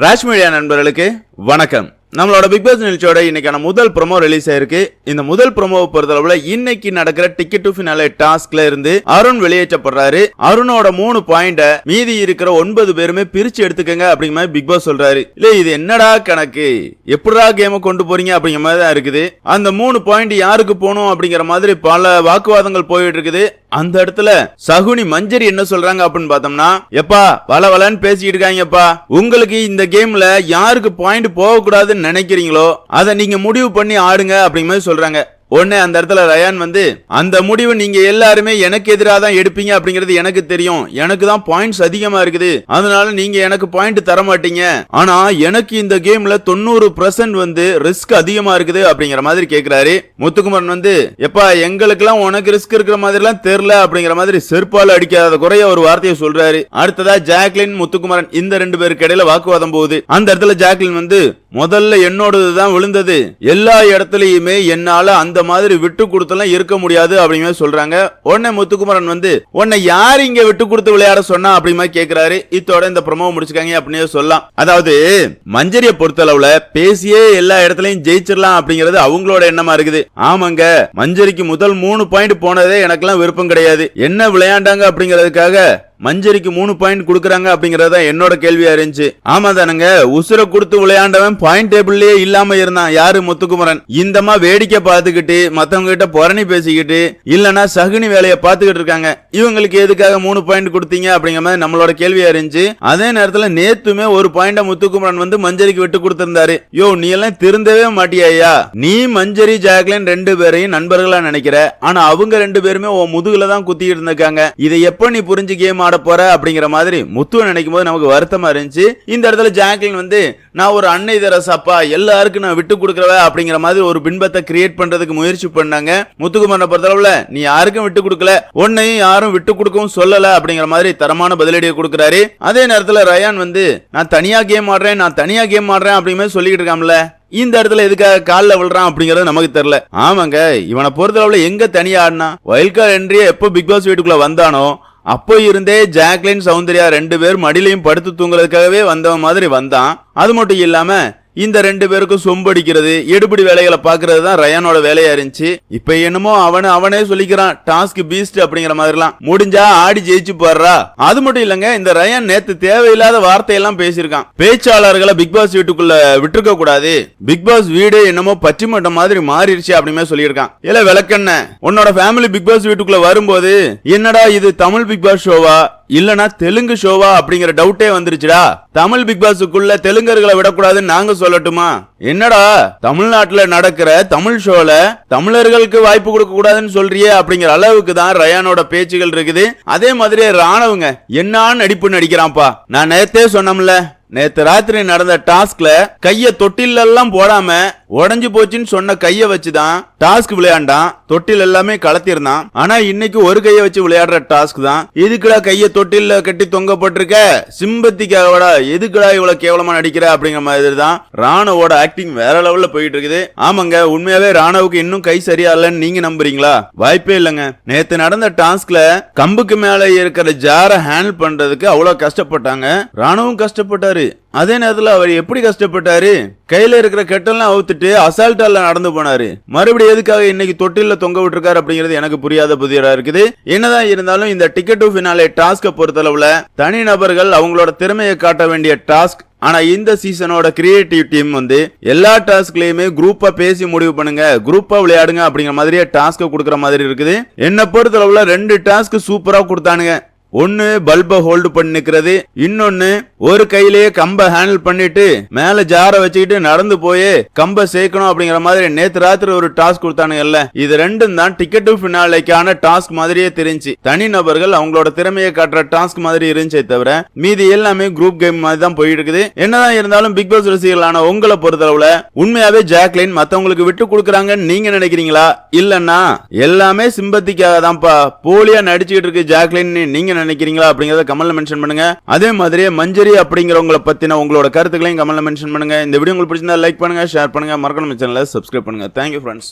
Raj media நண்பர்களுக்கு வணக்கம். நம்மளோட பிக் பாஸ் நிகழ்ச்சியோட இன்னைக்கான முதல் ப்ரோமோ ரிலீஸ் ஆயிருக்கு இந்த முதல் ப்ரோமோவை பொறுத்தளவுல இன்னைக்கு நடக்கிற டிக்கெட் டு ஃபினாலே டாஸ்க்ல இருந்து அருண் வெளியேற்றப்படுறாரு. அருணோட மூணு பாயிண்ட மீதி இருக்கிற ஒன்பது பேருமே பிரிச்சு எடுத்துக்கங்க அப்படிங்கிற மாதிரி பிக் பாஸ் சொல்றாரு. இல்ல இது என்னடா கணக்கு? எப்படிடா கேம கொண்டு போறீங்க அப்படிங்கிற மாதிரி தான் இருக்குது. அந்த மூணு பாயிண்ட் யாருக்கு போகணும் அப்படிங்கிற மாதிரி பல வாக்குவாதங்கள் போயிட்டு இருக்குது. அந்த இடத்துல சகுனி மஞ்சரி என்ன சொல்றாங்க அப்படின்னு பார்த்தோம்னா எப்பா வள வளன்னு பேசிக்கிட்டு இருக்காங்கப்பா. உங்களுக்கு இந்த கேம்ல யாருக்கு பாயிண்ட் போக கூடாதுன்னு நினைக்கிறீங்களோ அதை நீங்க முடிவு பண்ணி ஆடுங்க அப்படிங்கிற மாதிரி சொல்றாங்க. உடனே அந்த இடத்துல ரயான் வந்து அந்த முடிவு நீங்க எல்லாருமே எனக்கு எதிராக தான் எடுப்பீங்க அப்படிங்கிறது எனக்கு தெரியும். எனக்கு தான் பாயிண்ட்ஸ் அதிகமா இருக்குது. அதனால நீங்க எனக்கு பாயிண்ட் தர மாட்டீங்க ஆனா எனக்கு இந்த கேம்ல தொண்ணூறு பர்சன்ட் வந்து ரிஸ்க் அதிகமா இருக்குது அப்படிங்கிற மாதிரி கேக்குறாரு. முத்துக்குமரன் வந்து எப்பா எங்களுக்கெல்லாம் உனக்கு ரிஸ்க் இருக்கிற மாதிரி எல்லாம் தெரியல அப்படிங்கிற மாதிரி செருப்பால் அடிக்காத குறைய ஒரு வார்த்தையை சொல்றாரு. அடுத்ததா ஜாக்லின் முத்துக்குமரன் இந்த ரெண்டு பேருக்கு இடையில வாக்குவாதம் போகுது. அந்த இடத்துல ஜாக்லின் வந்து முதல்ல என்னோடது தான் விழுந்தது. எல்லா இடத்துலயுமே என்னால அந்த மாதிரி விட்டு கொடுத்தலாம் இருக்க முடியாது அப்படிங்கிற சொல்றாங்க. உடனே முத்துக்குமரன் வந்து உன்னை யார் இங்க விட்டு கொடுத்து விளையாட சொன்னா? அப்படிமா கேக்குறாரு. இத்தோட இந்த ப்ரொமோ முடிச்சுக்காங்க அப்படின்னு சொல்லலாம். அதாவது மஞ்சரியை பொறுத்தளவுல பேசியே எல்லா இடத்துலயும் ஜெயிச்சிடலாம் அப்படிங்கிறது அவங்களோட எண்ணமா இருக்குது. ஆமாங்க மஞ்சரிக்கு முதல் மூணு பாயிண்ட் போனதே எனக்கெல்லாம் விருப்பம் கிடையாது. என்ன விளையாண்டாங்க அப்படிங்கிறதுக்காக மஞ்சரிக்கு மூணு பாயிண்ட் கொடுக்குறாங்க அப்படிங்கறத என்னோட கேள்வியா இருந்துச்சு ஆமா தானுங்க உசுர கொடுத்து விளையாண்டவன் பாயிண்ட் டேபிள்லயே இல்லாம இருந்தான். யாரு? முத்துக்குமரன். இந்தமா வேடிக்கை பார்த்துக்கிட்டு மத்தவங்க கிட்ட புரணி பேசிக்கிட்டு இல்லனா சகுனி வேலையை பார்த்துக்கிட்டு இருக்காங்க. இவங்களுக்கு எதுக்காக மூணு பாயிண்ட் கொடுத்தீங்க அப்படிங்கிற மாதிரி நம்மளோட கேள்வியா இருந்துச்சு அதே நேரத்துல நேத்துமே ஒரு பாயிண்ட முத்துக்குமரன் வந்து மஞ்சரிக்கு விட்டு கொடுத்திருந்தாரு. யோ நீ எல்லாம் திருந்தவே மாட்டியா நீ மஞ்சரி ஜாக்லின் ரெண்டு பேரையும் நண்பர்களா நினைக்கிற. ஆனா அவங்க ரெண்டு பேருமே உன் முதுகுல தான் குத்திக்கிட்டு இருந்திருக்காங்க. இதை எப்ப நீ புரிஞ்சுக்கே ஆட போற அப்படிங்கிற மாதிரி முத்துவை நினைக்கும் போது நமக்கு வருத்தமா இருந்துச்சு. இந்த இடத்துல ஜாக்லின் வந்து நான் ஒரு அன்னை தரசாப்பா எல்லாருக்கும் நான் விட்டு கொடுக்குறவ அப்படிங்கிற மாதிரி ஒரு பின்பத்தை கிரியேட் பண்றதுக்கு முயற்சி பண்ணாங்க. முத்துக்குமாரை பொறுத்தளவுல நீ யாருக்கும் விட்டு கொடுக்கல உன்னையும் யாரும் விட்டு கொடுக்கவும் சொல்லல அப்படிங்கிற மாதிரி தரமான பதிலடியை கொடுக்குறாரு. அதே நேரத்துல ரயான் வந்து நான் தனியா கேம் ஆடுறேன் நான் தனியா கேம் ஆடுறேன் அப்படிங்கிற மாதிரி சொல்லிக்கிட்டு இருக்காம்ல இந்த இடத்துல எதுக்காக காலில் விழுறான் அப்படிங்கறது நமக்கு தெரியல. ஆமாங்க இவனை பொறுத்தளவுல எங்க தனியா ஆடினா? வைல்ட் கார்டு என்ட்ரியே எப்போ பிக் பாஸ் வீட்டுக்குள்ள வந்தானோ அப்போ இருந்தே ஜாக்லின் சௌந்தர்யா ரெண்டு பேர் மடியிலையும் படுத்து தூங்குறதுக்காகவே வந்தவன் மாதிரி வந்தான். அது மட்டும் இல்லாம இந்த ரெண்டு பேருக்கும் சொம்படிக்கிறது எடுபடி வேலைகளை பாக்குறது தான் ரயானோட வேலையா இருந்துச்சு. இப்ப என்னமோ அவனு அவனே சொல்லிக்கிறான் டாஸ்க் பீஸ்ட் அப்படிங்கிற மாதிரிலாம். முடிஞ்சா ஆடி ஜெயிச்சு போடுறா. அது மட்டும் இல்லங்க இந்த ரயான் நேத்து தேவையில்லாத வார்த்தையெல்லாம் பேசியிருக்கான். பேச்சாளர்களை பிக் பாஸ் வீட்டுக்குள்ள விட்டுருக்க கூடாது. பிக் பாஸ் வீடு என்னமோ பச்சிமட்டம் மாதிரி மாறிடுச்சு அப்படிமே சொல்லியிருக்கான். இல்ல விளக்கண்ண. உன்னோட ஃபேமிலி பிக் பாஸ் வீட்டுக்குள்ள வரும்போது என்னடா இது தமிழ் பிக் பாஸ் ஷோவா? இல்லனா தெலுங்கு ஷோவா அப்படிங்கிற டவுட்டே வந்துருச்சுடா. தமிழ் பிக் பாஸுக்குள்ள தெலுங்கர்களை விடக்கூடாதுன்னு நாங்க சொல்லட்டுமா? என்னடா தமிழ்நாட்டுல நடக்கிற தமிழ் ஷோல தமிழர்களுக்கு வாய்ப்பு கொடுக்க கூடாதுன்னு சொல்றியே அப்படிங்கிற அளவுக்கு தான் ரயானோட பேச்சுகள் இருக்குது. அதே மாதிரியே ராணவங்க என்னான்னு நடிப்பு நடிக்கிறான்ப்பா. நான் நேத்தே சொன்னோம்ல நேத்து ராத்திரி நடந்த டாஸ்க்ல கைய தொட்டில் எல்லாம் போடாம உடஞ்சு போச்சுன்னு சொன்ன கைய வச்சுதான் டாஸ்க் விளையாண்டான். தொட்டில் எல்லாமே கலத்திருந்தான். ஆனா இன்னைக்கு ஒரு கைய வச்சு விளையாடுற டாஸ்க் தான். எதுக்குடா கைய தொட்டில கட்டி தொங்கப்பட்டிருக்க சிம்பத்திக்காகடா எதுக்குடா இவ்வளவு கேவலமா நடிக்கிற அப்படிங்கிற மாதிரி தான் ராணுவோட ஆக்டிங் வேற லெவல்ல போயிட்டு இருக்குது ஆமாங்க உண்மையாவே ராணுவுக்கு இன்னும் கை சரியா இல்லைன்னு நீங்க நம்புறீங்களா? வாய்ப்பே இல்லைங்க. நேத்து நடந்த டாஸ்க்ல கம்புக்கு மேல இருக்கிற ஜார ஹேண்டில் பண்றதுக்கு அவ்வளவு கஷ்டப்பட்டாங்க. ராணுவும் கஷ்டப்பட்டாரு. அதே நேரத்துல அவர் எப்படி கஷ்டப்பட்டாரு? கையில இருக்கிற கெட்டெல்லாம் அவுத்துட்டு அசால்ட்டால நடந்து போனாரு. மறுபடியும் எதுக்காக இன்னைக்கு தொட்டில தொங்க விட்டுருக்காரு அப்படிங்கிறது எனக்கு புரியாத புதியரா இருக்குது. என்னதான் இருந்தாலும் இந்த டிக்கெட் டு ஃபினாலே டாஸ்க பொறுத்தளவுல தனி நபர்கள் அவங்களோட திறமையை காட்ட வேண்டிய டாஸ்க் ஆனா இந்த சீசனோட கிரியேட்டிவ் டீம் வந்து எல்லா டாஸ்க்லயுமே குரூப்பா பேசி முடிவு பண்ணுங்க குரூப்பா விளையாடுங்க அப்படிங்கிற மாதிரியே டாஸ்க்கை கொடுக்குற மாதிரி இருக்குது. என்ன பொறுத்தளவுல ரெண்டு டாஸ்க் சூப்பரா கொடுத்தானுங்க. ஒன்னு பல்பை ஹோல்டு பண்ணிக்கிறது இன்னொன்னு ஒரு கையிலேயே கம்ப ஹேண்டில் பண்ணிட்டு மேல ஜார வச்சுக்கிட்டு நடந்து போய் கம்ப சேர்க்கணும் அப்படிங்கிற மாதிரி நேத்து ராத்திரி ஒரு டாஸ்க் கொடுத்தானுங்கல்ல. இது ரெண்டும் தான் டிக்கெட் ஃபினாலேக்கான டாஸ்க் மாதிரியே தெரிஞ்சு. தனி நபர்கள் அவங்களோட திறமையை காட்டுற டாஸ்க் மாதிரி இருந்துச்சே தவிர மீதி எல்லாமே குரூப் கேம் மாதிரி தான் போயிட்டு இருக்குது என்னதான் இருந்தாலும் பிக் பாஸ் ரசிகர்களான உங்களை பொறுத்தளவுல உண்மையாவே ஜாக்லின் மத்தவங்களுக்கு விட்டு கொடுக்குறாங்கன்னு நீங்க நினைக்கிறீங்களா? இல்லன்னா எல்லாமே சிம்பத்திக்காக தான்ப்பா போலியா நடிச்சுக்கிட்டு இருக்கு ஜாக்லின் நீங்க நினைக்கிறீங்களா அப்படிங்கறத கமல்ல மென்ஷன் பண்ணுங்க. அதே மாதிரியே மஞ்சரி அப்படிங்கிறவங்கள பற்றின உங்களோட கருத்துக்களையும் கமெண்ட்டில் மென்ஷன் பண்ணுங்க. இந்த வீடியோ உங்களுக்கு பிடிச்சிருந்தா லைக் பண்ணுங்க ஷேர் பண்ணுங்க. மறக்கணும் சேனலை சப்ஸ்கிரைப் பண்ணுங்க. Thank you friends